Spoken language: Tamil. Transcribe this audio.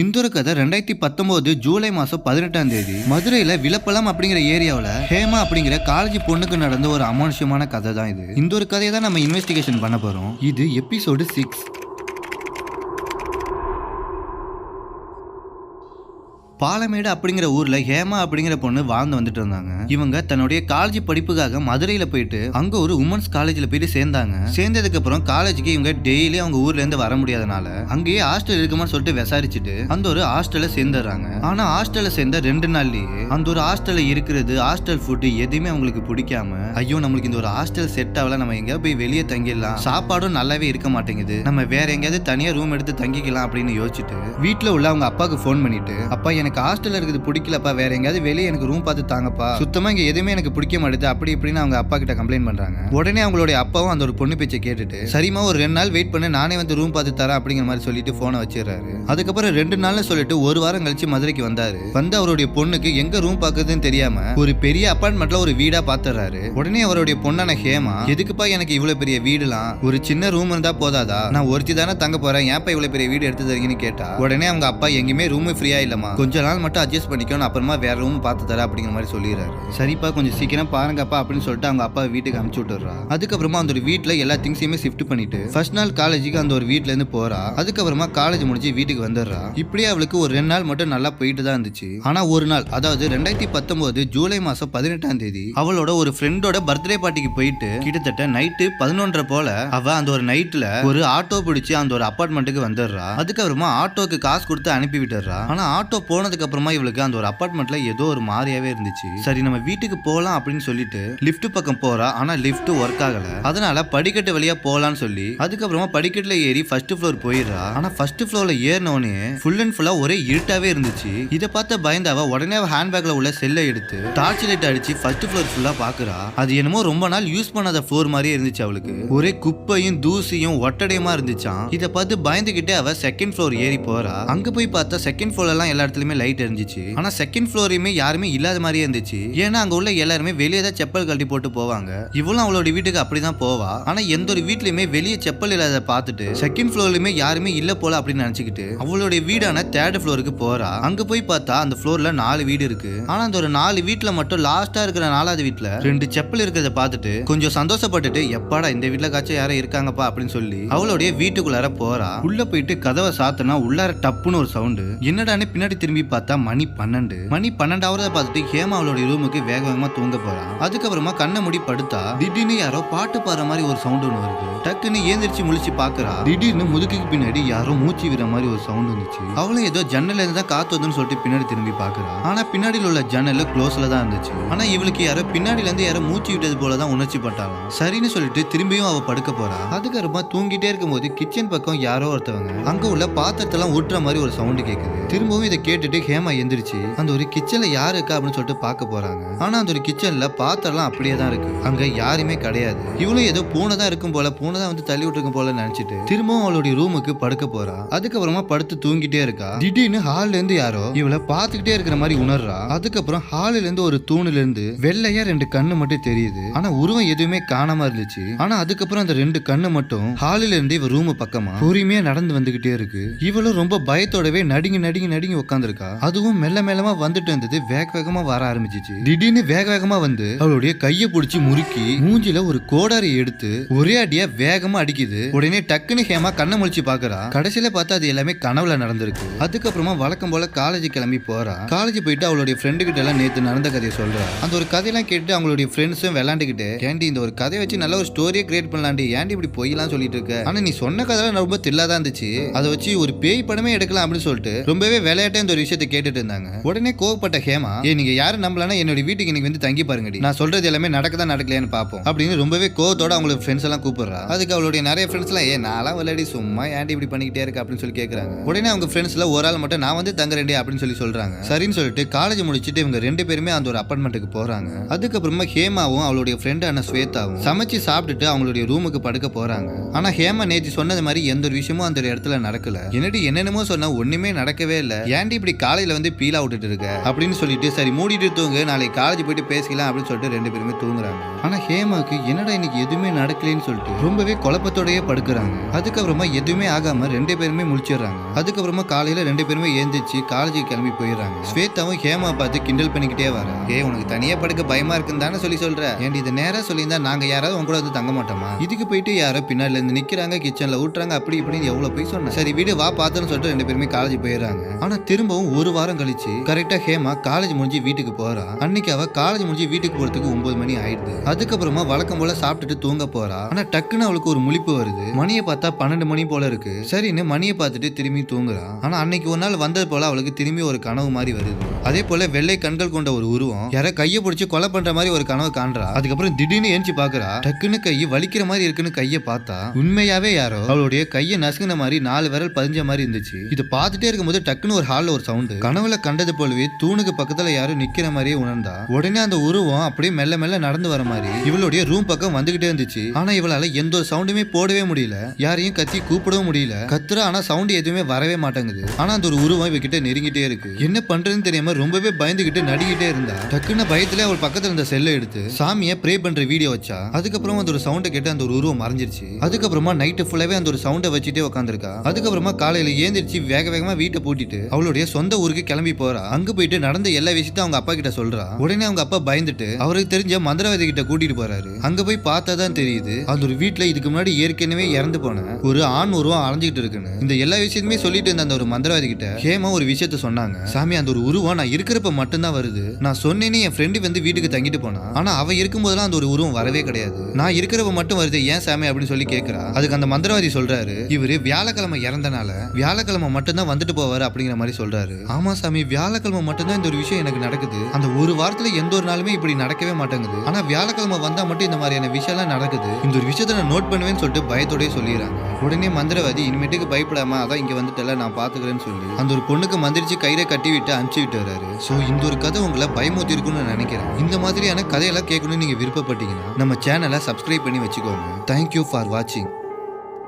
இந்த ஒரு கதை ரெண்டாயிரத்தி பத்தொன்பது ஜூலை மாசம் பதினெட்டாம் தேதி. மதுரையில விளப்பலம் அப்படிங்கிற ஏரியாவில் ஹேமா அப்படிங்கிற காலேஜ் பொண்ணுக்கு நடந்த ஒரு அமானுஷ்யமான கதை தான் இது. இந்த ஒரு கதையை தான் நம்ம இன்வெஸ்டிகேஷன் பண்ண போறோம். இது எபிசோடு சிக்ஸ் பாலமேடு அப்படிங்கிற ஊர்ல ஹேமா அப்படிங்கிற பொண்ணு வாழ்ந்து வந்துட்டு இருந்தாங்க. இவங்க தன்னுடைய காலேஜ் படிப்புக்காக மதுரையில போயிட்டு அங்க ஒரு உமன்ஸ் காலேஜ்ல போயிட்டு சேர்ந்தாங்க. சேர்ந்ததுக்கு அப்புறம் காலேஜுக்கு இவங்க டெய்லி அவங்க ஊர்ல இருந்து வர முடியாதனால அங்கேயே ஹாஸ்டல் இருக்குமான்னு சொல்லிட்டு விசாரிச்சுட்டு அந்த ஒரு ஹாஸ்டல்ல சேர்ந்துடுறாங்க. ஆனா ஹாஸ்டல்ல சேர்ந்த ரெண்டு நாள்லயே அந்த ஒரு ஹாஸ்டல்ல இருக்கிறது ஹாஸ்டல் ஃபுட்டு எதுவுமே அவங்களுக்கு பிடிக்காம ஐயோ நம்மளுக்கு இந்த ஒரு ஹாஸ்டல் செட் ஆகல நம்ம எங்கேயாவது போய் வெளியே தங்கிடலாம். சாப்பாடும் நல்லாவே இருக்க மாட்டேங்குது. நம்ம வேற எங்கேயாவது தனியா ரூம் எடுத்து தங்கிக்கலாம் அப்படின்னு யோசிச்சுட்டு வீட்டுல உள்ள அவங்க அப்பாவுக்கு ஃபோன் பண்ணிட்டு அப்பா எனக்கு ஹாஸ்டல்ல இருக்குது பிடிக்கலப்பா. வேற எங்கேயாவது வெளியே எனக்கு ரூம் பார்த்து தாங்கப்பா. சுத்தமா இங்க எதுவுமே எனக்கு பிடிக்க மாட்டேது. அப்படி இப்படின்னு அவங்க அப்பா கிட்ட கம்ப்ளைண்ட் பண்றாங்க. உடனே அவங்களுடைய அப்பாவும் அந்த ஒரு பொண்ணு பேச்சை கேட்டுட்டு சரிம்மா ஒரு ரெண்டு நாள் வெயிட் பண்ணு நானே வந்து ரூம் பார்த்து தரேன் அப்படிங்கிற மாதிரி சொல்லிட்டு போனை வச்சிடுறாரு. அதுக்கப்புறம் ரெண்டு நாள்னு சொல்லிட்டு ஒரு வாரம் கழிச்சு மதுரைக்கு வந்தாரு. வந்து அவருடைய பொண்ணுக்கு எங்க ரூம் பார்க்கறதுன்னு தெரியாம ஒரு பெரிய அப்பார்ட்மெண்ட்ல ஒரு வீடா பாத்துறாரு உடனே அவருடைய பொண்ணான ஹேமா எதுக்குப்பா எனக்கு இவ்வளவு பெரிய வீடுலாம்? ஒரு சின்ன ரூம் இருந்தா போதாதா? நான் ஒருத்தி தானே தங்க போறேன். ஏன்ப்பா இவ்வளவு பெரிய வீடு எடுத்து தரீங்கன்னு கேட்டா? உடனே அவங்க அப்பா எங்கேயுமே ரூம் ஃப்ரீயா இல்லமா கொஞ்சம் நாள் மட்டும் அட்ஜஸ்ட் பண்ணிக்கணும் அப்புறமா வேற ரூம் பார்த்து தரேன் அப்படிங்கிற மாதிரி சொல்லிடுறாரு. சரிப்பா கொஞ்சம் சீக்கிரம் பாருங்கப்பா அப்படின்னு சொல்லிட்டு அவங்க அப்பா வீட்டுக்கு அனுப்பிச்சு விட்டுறா அதுக்கப்புறமா அந்த ஒரு வீட்டில் எல்லா திங்ஸையுமே ஷிஃப்ட் பண்ணிட்டு ஃபர்ஸ்ட் நாள் காலேஜுக்கு அந்த ஒரு வீட்டிலேருந்து இருந்து போறா. அதுக்கப்புறமா காலேஜ் முடிஞ்சு வீட்டுக்கு வந்துடுறா. இப்படியே அவளுக்கு ஒரு ரெண்டு நாள் மட்டும் நல்லா போயிட்டு தான் இருந்துச்சு. ஆனா ஒரு நாள் அதாவது ரெண்டாயிரத்தி பத்தொன்பது ஜூலை மாசம் பதினெட்டாம் தேதி அவளோட ஒரு ஃப்ரெண்டோட பர்த்டே பார்ட்டிக்கு போயிட்டு கிட்டத்தட்ட நைட்டு பதினொன்றரை போல அவ அந்த ஒரு நைட்ல ஒரு ஆட்டோ பிடிச்சு அந்த ஒரு அப்பார்ட்மெண்ட்டுக்கு வந்துடுறா. அதுக்கப்புறமா ஆட்டோக்கு காசு கொடுத்து அனுப்பி விட்டுறா ஆனா ஆட்டோ போன அப்புறமா இவளுக்கு அந்த ஒரு அபார்ட்மெண்ட்ல ஏதோ ஒரு மாதிரியாவே இருந்துச்சு. சரி நம்ம வீட்டுக்கு போகலாம் அப்படின்னு சொல்லிட்டு லிஃப்ட் பக்கம் போறா. ஆனா லிஃப்ட் ஒர்க் ஆகல. அதனால படிக்கட்டு வழியா போகலான்னு சொல்லி அதுக்கப்புறமா படிக்கட்டுல ஏறி ஃபர்ஸ்ட் ஃப்ளோர் போயிடுறா. ஆனா ஃபர்ஸ்ட் ஃப்ளோர்ல ஏறினோடனே ஃபுல் அண்ட் ஃபுல்லா ஒரே இருட்டாவே இருந்துச்சு. இதை பார்த்த பயந்தாவ உடனே ஹேண்ட்பேக்ல உள்ள செல்லை எடுத்து டார்ச் லைட் அடிச்சு ஃபர்ஸ்ட் ஃப்ளோர் ஃபுல்லா பாக்குறா. அது என்னமோ ரொம்ப நாள் யூஸ் பண்ணாத ஃப்ளோர் மாதிரியே இருந்துச்சு அவளுக்கு. ஒரே குப்பையும் தூசியும் ஒட்டடையுமா இருந்துச்சான் இதை பார்த்து பயந்துகிட்டே அவ செகண்ட் ஃப்ளோர் ஏறி போறா. அங்க போய் பார்த்தா செகண்ட் ஃப்ளோர் எல்லாம் எல்லா இடத்துலயுமே லைட் எரிஞ்சிச்சு ஆனா செகண்ட் ஃப்ளோரையுமே யாருமே இல்லாத மாதிரியே இருந்துச்சு. ஏன்னா அங்க உள்ள எல்லாருமே வெளியே தான் செப்பல் கட்டி போட்டு போவாங்க. இவளும் அவளோட வீட்டுக்கு அப்படிதான் போவா. ஆனா எந்த ஒரு வீட்லயுமே வெளியே செப்பல் இல்லாத பார்த்துட்டு செகண்ட் ஃப்ளோர்லயுமே யாருமே இல்ல போல அப்படின்னு நினைச்சுக்கிட்டு அவளுடைய வீடான தேர்ட் ஃப்ளோருக்கு போறா. அங்க போய் பார்த்தா அந்த ஃப்ளோர்ல நாலு வீடு இருக்கு. ஆனா அந்த ஒரு நாலு வீட்ல மட்டும் லாஸ்டா இருக்கிற நாலாவது வீட்ல ரெண்டு செப்பல் இருக்கிறத பார்த்துட்டு கொஞ்சம் சந்தோஷப்பட்டுட்டு எப்பாடா இந்த வீட்டுல காச்சும் யாரும் இருக்காங்கப்பா அப்படின்னு சொல்லி அவளுடைய வீட்டுக்குள்ளார போறா. உள்ள போயிட்டு கதவை சாத்தினா உள்ளார டப்புன்னு ஒரு சவுண்டு என்னடானே பின்னாடி திரும்பி பார்த்தா மணி பன்னெண்டு. மணி பன்னெண்டாவது பார்த்துட்டு ஹேமா அவளுடைய ரூமுக்கு வேக வேகமா தூங்க போறா அதுக்கப்புறமா கண்ணை முடி படுத்தா திடீர்னு யாரோ பாட்டு பாடுற மாதிரி ஒரு சவுண்ட் ஒன்று வருது. டக்குன்னு ஏந்திரிச்சு முழிச்சு பாக்குறா. திடீர்னு முதுகுக்கு பின்னாடி யாரோ மூச்சு விடுற மாதிரி ஒரு சவுண்ட் வந்துச்சு. அவளும் ஏதோ ஜன்னல்ல இருந்து தான் காத்து வந்துன்னு சொல்லிட்டு பின்னாடி திரும்பி பாக்குறா. ஆனா பின்னாடியில் உள்ள ஜன்னல் க்ளோஸ்ல தான் இருந்துச்சு. ஆனா இவளுக்கு யாரோ பின்னாடில இருந்து யாரோ மூச்சு விட்டது போல தான் உணர்ச்சி பட்டாலும் சரின்னு சொல்லிட்டு திரும்பியும் அவ படுக்க போறா. அதுக்கப்புறமா தூங்கிட்டே இருக்கும்போது கிச்சன் பக்கம் யாரோ ஒருத்தவங்க அங்க உள்ள பாத்திரத்தெல்லாம் ஊட்டுற மாதிரி ஒரு சவுண்ட் கேக்குது. திரும்பவும் இதை கேட்டுட்டு ஹேமா எந்திரிச்சு அந்த ஒரு கிச்சன்ல யாரு இருக்கா அப்படின்னு சொல்லிட்டு பார்க்க போறாங்க. ஆனா அந்த ஒரு கிச்சன்ல பாத்திரம்லாம் அப்படியே தான் இருக்கு. அங்க யாருமே கிடையாது. இவளும் ஏதோ பூனை தான் இருக்கும் போல பூனை தான் வந்து தள்ளி விட்டுருக்கும் போல நினைச்சிட்டு திரும்பவும் அவளுடைய ரூமுக்கு படுக்க போறா. அதுக்கப்புறமா படுத்து தூங்கிட்டே இருக்கா. திடீர்னு ஹால்ல இருந்து யாரோ இவளை பார்த்துக்கிட்டே இருக்கிற மாதிரி உணர்றா. அதுக்கப்புறம் ஹால்ல இருந்து ஒரு தூணுல இருந்து வெள்ளையா ரெண்டு கண்ணு மட்டும் தெரியுது. ஆனா உருவம் எதுவுமே காணாம இருந்துச்சு. ஆனா அதுக்கப்புறம் அந்த ரெண்டு கண்ணு மட்டும் ஹாலில இருந்து இவ ரூம் பக்கமா பொறுமையா நடந்து வந்துகிட்டே இருக்கு. இவளும் ரொம்ப பயத்தோடவே நடுங்கி நடுங்கி நடுங்கி உட்காந்துருக்கா அதுவும் மெல்ல மெல்லமா வந்துட்டு இருந்தது. வேக வேகமா வர ஆரம்பிச்சிச்சு. திடீர்னு வேக வேகமா வந்து அவளுடைய கைய பிடிச்சி முறுக்கி மூஞ்சில ஒரு கோடாரி எடுத்து ஒரே அடியா வேகமா அடிக்குது. உடனே டக்குன்னு ஹேமா கண்ணை முழிச்சு பாக்குறா. கடைசியில பார்த்தா அது எல்லாமே கனவுல நடந்திருக்கு. அதுக்கப்புறமா வழக்கம் போல காலேஜ் கிளம்பி போறா. காலேஜ் போயிட்டு அவளுடைய ஃப்ரெண்டு கிட்ட எல்லாம் நேத்து நடந்த கதையை சொல்றா. அந்த ஒரு கதையெல்லாம் கேட்டு அவங்களுடைய ஃப்ரெண்ட்ஸும் விளாண்டுக்கிட்டு ஏண்டி இந்த ஒரு கதையை வச்சு நல்ல ஒரு ஸ்டோரியை கிரியேட் பண்ணலாண்டி ஏன்டி இப்படி பொய்யெல்லாம் சொல்லிட்டு இருக்க? ஆனா நீ சொன்ன கதைலாம் ரொம்ப தில்லாதான் இருந்துச்சு. அதை வச்சு ஒரு பேய் படமே எடுக்கலாம் அப்படின்னு சொல்லிட்டு ரொம்பவே விளையாட்டே இந்த ஒரு விஷயம் விஷயத்தை கேட்டுட்டு இருந்தாங்க. உடனே கோவப்பட்ட ஹேமா ஏ நீங்க யாரும் நம்பலன்னா என்னோட வீட்டுக்கு இன்னைக்கு வந்து தங்கி பாருங்கடி. நான் சொல்றது எல்லாமே நடக்கதான் நடக்கலையான்னு பார்ப்போம் அப்படின்னு ரொம்பவே கோவத்தோட அவங்களோட ஃப்ரெண்ட்ஸ் எல்லாம் கூப்பிடுறா. அதுக்கு அவளுடைய நிறைய ஃப்ரெண்ட்ஸ் எல்லாம் ஏ நான்லாம் விளையாடி சும்மா ஏன்டி இப்படி பண்ணிக்கிட்டே இருக்கு? அப்படின்னு சொல்லி கேக்குறாங்க. உடனே அவங்க ஃப்ரெண்ட்ஸ்ல ஒரு ஆள் மட்டும் நான் வந்து தங்குறேன்டி அப்படின்னு சொல்லி சொல்றாங்க. சரின்னு சொல்லிட்டு காலேஜ் முடிச்சுட்டு இவங்க ரெண்டு பேருமே அந்த ஒரு அப்பார்ட்மெண்ட்டுக்கு போறாங்க. அதுக்கப்புறமா ஹேமாவும் அவளுடைய ஃப்ரெண்டான ஸ்வேதாவும் சமைச்சு சாப்பிட்டுட்டு அவங்களுடைய ரூமுக்கு படுக்க போறாங்க. ஆனா ஹேமா நேத்தி சொன்னது மாதிரி எந்த ஒரு விஷயமும் அந்த ஒரு இடத்துல நடக்கல. என்னடி என்னென்னமோ சொன்னா ஒண்ணுமே நடக்கவே இல்ல. ஏன்டி இப்படி காலையில் வந்து பீலா விட்டுட்டு இருக்க அப்படின்னு சொல்லிட்டு சரி மூடிட்டு தூங்கு நாளைக்கு காலேஜ் போயிட்டு பேசிக்கலாம் அப்படின்னு சொல்லிட்டு ரெண்டு பேருமே தூங்குறாங்க. ஆனா ஹேமாக்கு என்னடா இன்னைக்கு எதுவுமே நடக்கலைன்னு சொல்லிட்டு ரொம்பவே குழப்பத்தோடயே படுக்கிறாங்க. அதுக்கப்புறமா எதுவுமே ஆகாம ரெண்டு பேருமே முழிச்சிடுறாங்க. அதுக்கப்புறமா காலையில ரெண்டு பேருமே ஏந்திரிச்சு காலேஜுக்கு கிளம்பி போயிடுறாங்க. ஸ்வேதாவும் ஹேமா பார்த்து கிண்டல் பண்ணிக்கிட்டே வர. ஏ உனக்கு தனியா படுக்க பயமா இருக்குன்னு தானே சொல்லி சொல்ற? ஏன் இது நேரா சொல்லியிருந்தா நாங்க யாராவது உங்க கூட வந்து தங்க மாட்டோமா? இதுக்கு போயிட்டு யாரோ பின்னாடில இருந்து நிக்கிறாங்க கிச்சன்ல ஊட்டுறாங்க அப்படி இப்படின்னு எவ்வளவு போய் சொன்னேன் சரி வீடு வா பார்த்தோன்னு சொல்லிட்டு ரெண்டு பேருமே காலேஜ் போயிடுறாங்க. ஆனா திரும்பவும் ஒரு வாரம் கழிச்சு கரெக்டா ஹேமா காலேஜ் முடிஞ்சு வீட்டுக்கு போறா. அன்னைக்கு அவ காலேஜ் முடிஞ்சு வீட்டுக்கு போறதுக்கு ஒன்பது மணி ஆயிடுது. அதுக்கப்புறமா வழக்கம் போல சாப்பிட்டுட்டு தூங்க போறா. ஆனா டக்குன்னு அவளுக்கு ஒரு முழிப்பு வருது. மணியை பார்த்தா பன்னெண்டு மணி போல இருக்கு. சரின்னு மணியை பார்த்துட்டு திரும்பி தூங்குறா. ஆனா அன்னைக்கு ஒரு நாள் வந்தது போல அவளுக்கு திரும்பி ஒரு கனவு மாதிரி வருது. அதே போல வெள்ளை கண்கள் கொண்ட ஒரு உருவம் யார கையை பிடிச்சி கொலை பண்ற மாதிரி ஒரு கனவு காண்றா. அதுக்கப்புறம் திடீர்னு ஏஞ்சி பாக்குறா டக்குன்னு கை வலிக்கிற மாதிரி இருக்குன்னு கையை பார்த்தா உண்மையாவே யாரோ அவளுடைய கையை நசுங்கின மாதிரி நாலு விரல் பதிஞ்ச மாதிரி இருந்துச்சு. இது பார்த்துட்டே இருக்கும்போது டக்குன்னு ஒரு ஹால்ல ஒரு சவுண்ட் கனவுல கண்டது போலவே தூணுக்கு பக்கத்துல யாரும் நிக்கிற மாதிரியே உணர்ந்தா உடனே அந்த உருவம் அப்படியே மெல்ல மெல்ல நடந்து வர மாதிரி இவளுடைய ரூம் பக்கம் வந்துகிட்டே இருந்துச்சு. ஆனா இவளால எந்த ஒரு சவுண்டுமே போடவே முடியல. யாரையும் கத்தி கூப்பிடவும் முடியல. கத்துற ஆனா சவுண்ட் எதுவுமே வரவே மாட்டேங்குது. ஆனா அந்த ஒரு உருவம் இவகிட்ட நெருங்கிட்டே இருக்கு. என்ன பண்றதுன்னு தெரியாம ரொம்பவே பயந்துகிட்டு நடிக்கிட்டே இருந்தா. டக்குன்னு பயத்துல அவள் பக்கத்துல இருந்த செல்லை எடுத்து சாமியை ப்ரே பண்ற வீடியோ வச்சா? அதுக்கப்புறம் அந்த ஒரு சவுண்டை கேட்டு அந்த ஒரு உருவம் மறைஞ்சிருச்சு. அதுக்கப்புறமா நைட்டு ஃபுல்லாவே அந்த ஒரு சவுண்டை வச்சுட்டே உட்காந்துருக்கா அதுக்கப்புறமா காலையில ஏந்திரிச்சு வேக வேகமா வீட்டை பூட்டிட்டு அவளுடைய சொந்த ஊருக்கு கிளம்பி போறா. அங்க போயிட்டு நடந்த எல்லா விஷயத்தையும் அவங்க அப்பா கிட்ட சொல்றா. உடனே அவங்க அப்பா பயந்துட்டு அவருக்கு தெரிஞ்ச மந்திரவாதி கிட்ட கூட்டிட்டு போறாரு. அங்க போய் பார்த்தா தான் தெரியுது அந்த ஒரு வீட்டுல இதுக்கு முன்னாடி ஏற்கனவே இறந்து போன ஒரு ஆண் உருவம் அலைஞ்சிட்டு இருக்குன்னு. இந்த எல்லா விஷயத்தையுமே சொல்லிட்டு இருந்த அந்த ஒரு மந்திரவாதி கிட்ட ஹேமா ஒரு விஷயத்த சொன்னாங்க. சாமி அந்த ஒரு உருவம் நான் இருக்கிறப்ப மட்டும்தான் வருது. நான் சொன்னேன்னு என் ஃப்ரெண்டு வந்து வீட்டுக்கு தங்கிட்டு போனா. ஆனா அவ இருக்கும்போதெல்லாம் அந்த ஒரு உருவம் வரவே கிடையாது. நான் இருக்கிறப்ப மட்டும் வருது. ஏன் சாமி? அப்படின்னு சொல்லி கேக்குறா. அதுக்கு அந்த மந்திரவாதி சொல்றாரு இவரு வியாழக்கிழமை இறந்தனால வியாழக்கிழமை மட்டும்தான் வந்துட்டு போவாரு அப்படிங்கிற மாதிரி சொல்றாரு. ஆமா சாமி வியாழக்கிழமை மட்டும்தான் இந்த ஒரு விஷயம் எனக்கு நடக்குது. அந்த ஒரு வாரத்துல எந்த ஒரு நாளுமே இப்படி நடக்கவே மாட்டேங்குது. ஆனா வியாழக்கிழமை வந்தா மட்டும் இந்த மாதிரியான விஷயம்லாம் நடக்குது. இந்த ஒரு விஷயத்த நான் நோட் பண்ணுவேன்னு சொல்லிட்டு பயத்தோடய சொல்லிடுறாங்க. உடனே மந்திரவாதி இனிமேட்டுக்கு பயப்படாம அதான் இங்க வந்துட்டல நான் பாத்துக்கிறேன்னு சொல்லி. அந்த ஒரு பொண்ணுக்கு மந்திரிச்சு கையில கட்டி விட்டு அனுப்பிச்சு விட்டு வராரு சோ இந்த ஒரு கதை உங்களை பயமுத்தி இருக்கும்னு நான் நினைக்கிறேன். இந்த மாதிரியான கதையெல்லாம் கேட்கணும்னு நீங்க விருப்பப்பட்டீங்கன்னா நம்ம சேனலை சப்ஸ்கிரைப் பண்ணி வச்சுக்கோங்க. தேங்க்யூ ஃபார் வாட்சிங்